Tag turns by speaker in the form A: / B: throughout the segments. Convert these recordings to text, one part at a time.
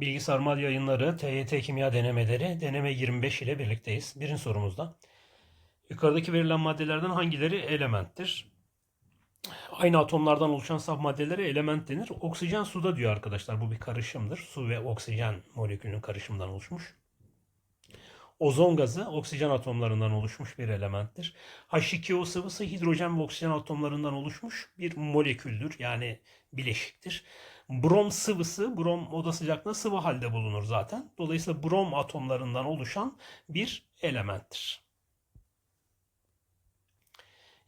A: Bilgisayar Yayınları TYT Kimya Denemeleri deneme 25 ile birlikteyiz. Birinci sorumuzda. Yukarıdaki verilen maddelerden hangileri elementtir? Aynı atomlardan oluşan saf maddelere element denir. Oksijen suda diyor arkadaşlar. Bu bir karışımdır. Su ve oksijen molekülünün karışımından oluşmuş. Ozon gazı oksijen atomlarından oluşmuş bir elementtir. H2O sıvısı hidrojen ve oksijen atomlarından oluşmuş bir moleküldür. Yani bileşiktir. Brom sıvısı, brom oda sıcaklığında sıvı halde bulunur zaten. Dolayısıyla brom atomlarından oluşan bir elementtir.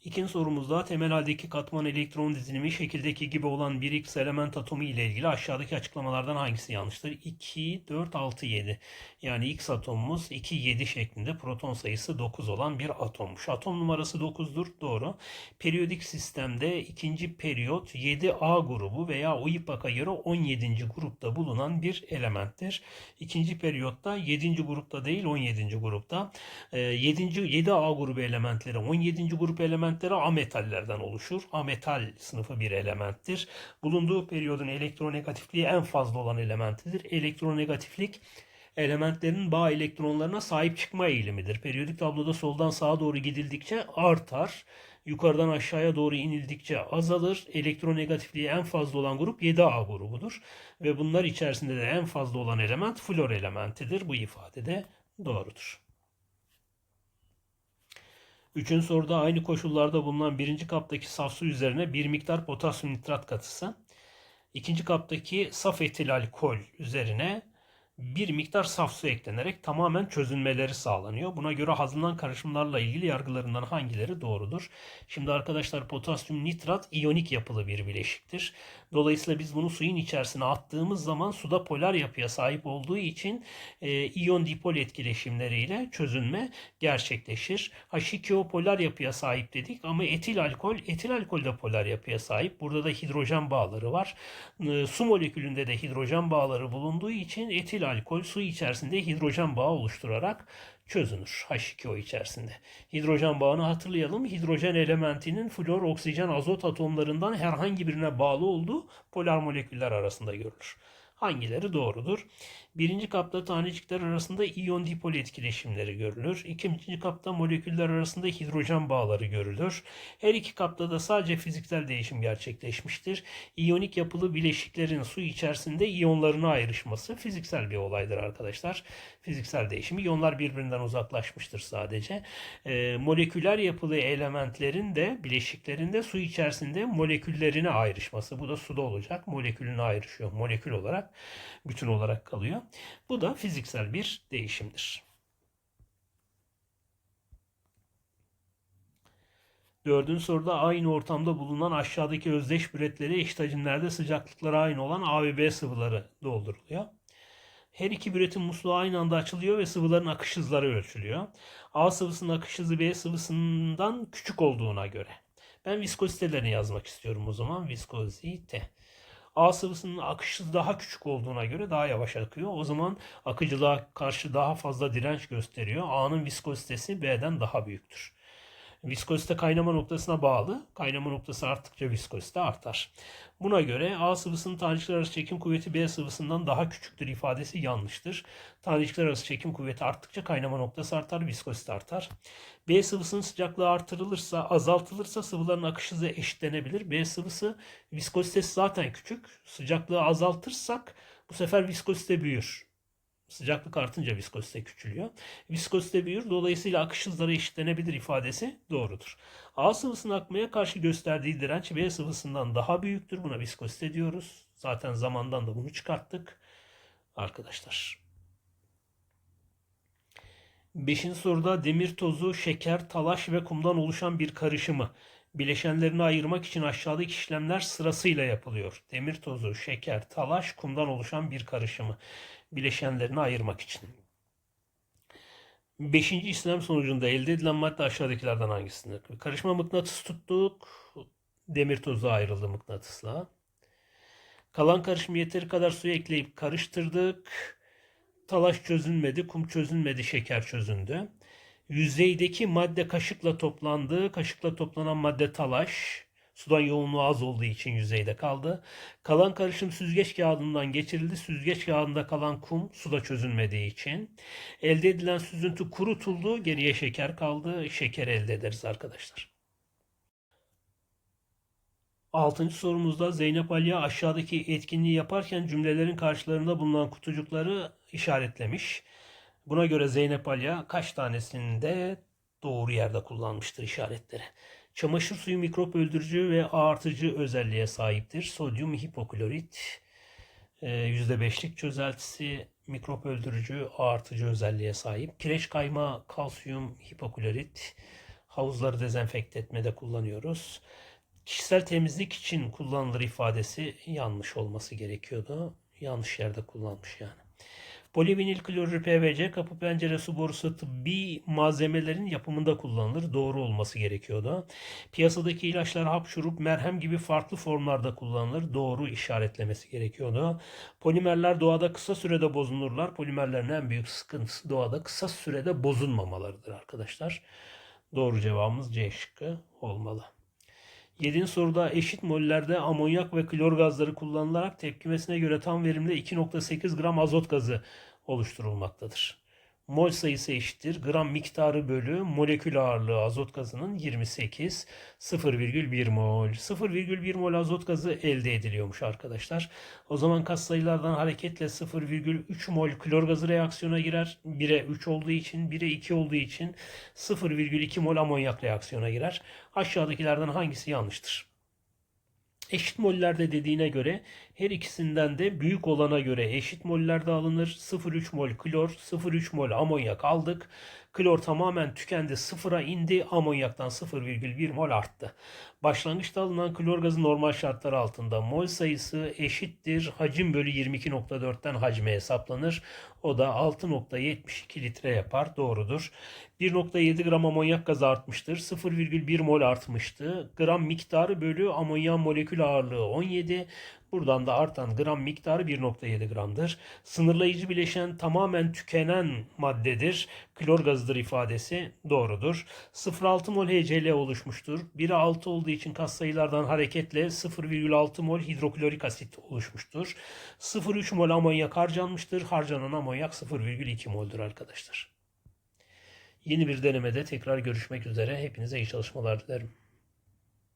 A: İkinci sorumuzda temel haldeki katman elektron dizilimi şekildeki gibi olan bir X element atomu ile ilgili aşağıdaki açıklamalardan hangisi yanlıştır? 2, 4, 6, 7. Yani X atomumuz 2, 7 şeklinde proton sayısı 9 olan bir atommuş. Atom numarası 9'dur. Doğru. Periyodik sistemde ikinci periyot 7A grubu veya OIPAC'a göre 17. grupta bulunan bir elementtir. İkinci periyotta 7. grupta değil 17. grupta. 7. 7A grubu elementleri 17. grup elementleri ametallerden oluşur. Ametal sınıfı bir elementtir. Bulunduğu periyodun elektronegatifliği en fazla olan elementidir. Elektronegatiflik elementlerin bağ elektronlarına sahip çıkma eğilimidir. Periyodik tabloda soldan sağa doğru gidildikçe artar. Yukarıdan aşağıya doğru inildikçe azalır. Elektronegatifliği en fazla olan grup 7A grubudur. Ve bunlar içerisinde de en fazla olan element flor elementidir. Bu ifade de doğrudur. Üçüncü soruda aynı koşullarda bulunan birinci kaptaki saf su üzerine bir miktar potasyum nitrat katısı, ikinci kaptaki saf etil alkol üzerine bir miktar saf su eklenerek tamamen çözünmeleri sağlanıyor. Buna göre hazırlanan karışımlarla ilgili yargılarından hangileri doğrudur? Şimdi arkadaşlar potasyum nitrat iyonik yapılı bir bileşiktir. Dolayısıyla biz bunu suyun içerisine attığımız zaman suda polar yapıya sahip olduğu için e, iyon dipol etkileşimleriyle çözünme gerçekleşir. H2O polar yapıya sahip dedik ama etil alkol, etil alkol de polar yapıya sahip. Burada da hidrojen bağları var. E, su molekülünde de hidrojen bağları bulunduğu için etil alkol su içerisinde hidrojen bağı oluşturarak çözünür H2O içerisinde. Hidrojen bağını hatırlayalım. Hidrojen elementinin flor, oksijen, azot atomlarından herhangi birine bağlı olduğu polar moleküller arasında görülür. Hangileri doğrudur? Birinci kapta tanecikler arasında iyon dipol etkileşimleri görülür. İkinci kapta moleküller arasında hidrojen bağları görülür. Her iki kapta da sadece fiziksel değişim gerçekleşmiştir. İyonik yapılı bileşiklerin su içerisinde iyonlarına ayrışması fiziksel bir olaydır arkadaşlar. Fiziksel değişim. İyonlar birbirinden uzaklaşmıştır sadece. E, moleküler yapılı elementlerin de bileşiklerin de su içerisinde moleküllerine ayrışması. Bu da suda olacak. Molekülüne ayrışıyor. Molekül olarak bütün olarak kalıyor. Bu da fiziksel bir değişimdir. Dördüncü soruda aynı ortamda bulunan aşağıdaki özdeş büretlere eşit hacimlerde sıcaklıkları aynı olan A ve B sıvıları dolduruluyor. Her iki büretin musluğu aynı anda açılıyor ve sıvıların akış hızları ölçülüyor. A sıvısının akış hızı B sıvısından küçük olduğuna göre. Ben viskozitelerini yazmak istiyorum o zaman. Viskozite. A sıvısının akış hızı daha küçük olduğuna göre daha yavaş akıyor. O zaman akıcılığa karşı daha fazla direnç gösteriyor. A'nın viskozitesi B'den daha büyüktür. Viskozite kaynama noktasına bağlı. Kaynama noktası arttıkça viskozite artar. Buna göre A sıvısının tanecikler arası çekim kuvveti B sıvısından daha küçüktür ifadesi yanlıştır. Tanecikler arası çekim kuvveti arttıkça kaynama noktası artar, viskozite artar. B sıvısının sıcaklığı artırılırsa, azaltılırsa sıvıların akış hızı eşitlenebilir. B sıvısı viskozitesi zaten küçük. Sıcaklığı azaltırsak bu sefer viskozite büyür. Sıcaklık artınca viskozite küçülüyor. Viskozite büyür. Dolayısıyla akış hızları eşitlenebilir ifadesi doğrudur. A sıvısının akmaya karşı gösterdiği direnç B sıvısından daha büyüktür. Buna viskozite diyoruz. Zaten zamandan da bunu çıkarttık. Arkadaşlar. Beşinci soruda demir tozu, şeker, talaş ve kumdan oluşan bir karışımı bileşenlerini ayırmak için aşağıdaki işlemler sırasıyla yapılıyor. Demir tozu, şeker, talaş, kumdan oluşan bir karışımı bileşenlerini ayırmak için. Beşinci işlem sonucunda elde edilen madde aşağıdakilerden hangisidir? Karışma mıknatıs tuttuk. Demir tozu ayrıldı mıknatısla. Kalan karışımı yeteri kadar suya ekleyip karıştırdık. Talaş çözünmedi, kum çözünmedi, şeker çözündü. Yüzeydeki madde kaşıkla toplandı. Kaşıkla toplanan madde talaş. Sudan yoğunluğu az olduğu için yüzeyde kaldı. Kalan karışım süzgeç kağıdından geçirildi. Süzgeç kağıdında kalan kum suda çözünmediği için. Elde edilen süzüntü kurutuldu. Geriye şeker kaldı. Şeker elde ederiz arkadaşlar. Altıncı sorumuzda Zeynep Aliye aşağıdaki etkinliği yaparken cümlelerin karşılarında bulunan kutucukları işaretlemiş. Buna göre Zeynep Aliye kaç tanesinde doğru yerde kullanmıştır işaretleri. Çamaşır suyu mikrop öldürücü ve artıcı özelliğe sahiptir. Sodyum hipoklorit %5'lik çözeltisi mikrop öldürücü artıcı özelliğe sahip. Kireç kayma, kalsiyum hipoklorit havuzları dezenfekte etmede kullanıyoruz. Kişisel temizlik için kullanılır ifadesi yanlış olması gerekiyordu. Yanlış yerde kullanmış yani. Polivinil klorür PVC kapı pencere su borusu tıbbi malzemelerin yapımında kullanılır. Doğru olması gerekiyordu. Piyasadaki ilaçlar hap, şurup, merhem gibi farklı formlarda kullanılır. Doğru işaretlemesi gerekiyordu. Polimerler doğada kısa sürede bozulurlar. Polimerlerin en büyük sıkıntısı doğada kısa sürede bozulmamalarıdır arkadaşlar. Doğru cevabımız C şıkkı olmalı. 7. soruda eşit mollerde amonyak ve klor gazları kullanılarak tepkimesine göre tam verimli 2.8 gram azot gazı oluşturulmaktadır. Mol sayısı eşittir. Gram miktarı bölü molekül ağırlığı azot gazının 28 0,1 mol. 0,1 mol azot gazı elde ediliyormuş arkadaşlar. O zaman katsayılardan hareketle 0,3 mol klor gazı reaksiyona girer. 1'e 3 olduğu için 1'e 2 olduğu için 0,2 mol amonyak reaksiyona girer. Aşağıdakilerden hangisi yanlıştır? Eşit mollerde dediğine göre her ikisinden de büyük olana göre eşit mollerde alınır. 0,3 mol klor, 0,3 mol amonyak aldık. Klor tamamen tükendi, sıfıra indi. Amonyaktan 0,1 mol arttı. Başlangıçta alınan klor gazı normal şartlar altında mol sayısı eşittir. Hacim bölü 22.4'ten hacme hesaplanır. O da 6.72 litre yapar. Doğrudur. 1.7 gram amonyak gazı artmıştır. 0,1 mol artmıştı. Gram miktarı bölü amonyak molekül ağırlığı 17. Buradan da artan gram miktarı 1.7 gramdır. Sınırlayıcı bileşen tamamen tükenen maddedir. Klor gazıdır ifadesi doğrudur. 0.6 mol HCl oluşmuştur. 1'e 6 olduğu için katsayılardan hareketle 0,6 mol hidroklorik asit oluşmuştur. 0,3 mol amonyak harcanmıştır. Harcanan amonyak 0,2 moldur arkadaşlar. Yeni bir denemede tekrar görüşmek üzere. Hepinize iyi çalışmalar dilerim.